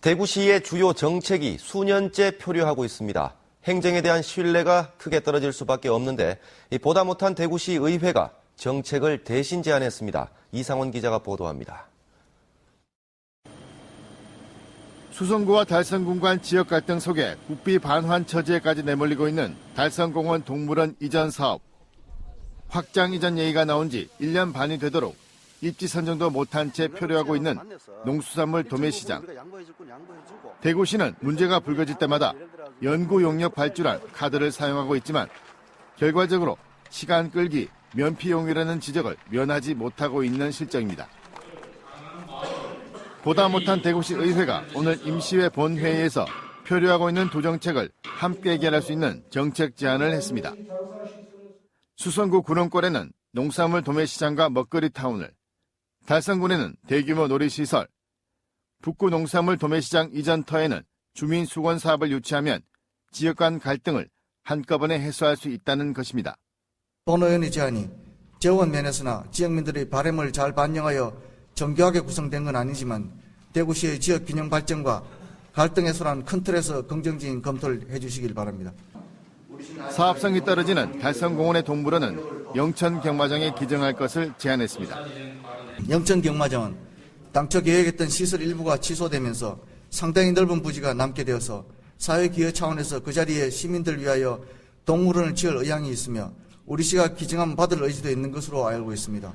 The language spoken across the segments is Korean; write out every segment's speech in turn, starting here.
대구시의 주요 정책이 수년째 표류하고 있습니다. 행정에 대한 신뢰가 크게 떨어질 수밖에 없는데 이 보다 못한 대구시 의회가 정책을 대신 제안했습니다. 이상원 기자가 보도합니다. 수성구와 달성군 간 지역 갈등 속에 국비 반환 처지에까지 내몰리고 있는 달성공원 동물원 이전 사업. 확장 이전 얘기가 나온 지 1년 반이 되도록 입지 선정도 못한 채 표류하고 있는 농수산물 도매시장. 대구시는 문제가 불거질 때마다 연구 용역 발주란 카드를 사용하고 있지만 결과적으로 시간 끌기, 면피용이라는 지적을 면하지 못하고 있는 실정입니다. 보다 못한 대구시 의회가 오늘 임시회 본회의에서 표류하고 있는 두 정책을 함께 해결할 수 있는 정책 제안을 했습니다. 수성구 구릉골에는 농산물 도매시장과 먹거리 타운을, 달성군에는 대규모 놀이시설, 북구 농산물 도매시장 이전터에는 주민 수건 사업을 유치하면 지역 간 갈등을 한꺼번에 해소할 수 있다는 것입니다. 본 의원의 제안이 재원 면에서나 지역민들의 바램을 잘 반영하여 정교하게 구성된 건 아니지만 대구시의 지역 균형 발전과 갈등 해소라는 큰 틀에서 긍정적인 검토를 해주시길 바랍니다. 사업성이 떨어지는 달성공원의 동물원은 영천 경마장에 기증할 것을 제안했습니다. 영천 경마장은 당초 계획했던 시설 일부가 취소되면서 상당히 넓은 부지가 남게 되어서 사회기여 차원에서 그 자리에 시민들 위하여 동물원을 지을 의향이 있으며 우리 시가 기증하면 받을 의지도 있는 것으로 알고 있습니다.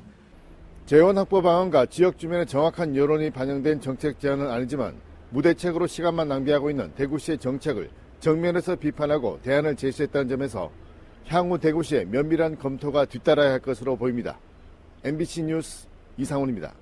재원 확보 방안과 지역 주민의 정확한 여론이 반영된 정책 제안은 아니지만 무대책으로 시간만 낭비하고 있는 대구시의 정책을 정면에서 비판하고 대안을 제시했다는 점에서 향후 대구시의 면밀한 검토가 뒤따라야 할 것으로 보입니다. MBC 뉴스 이상훈입니다.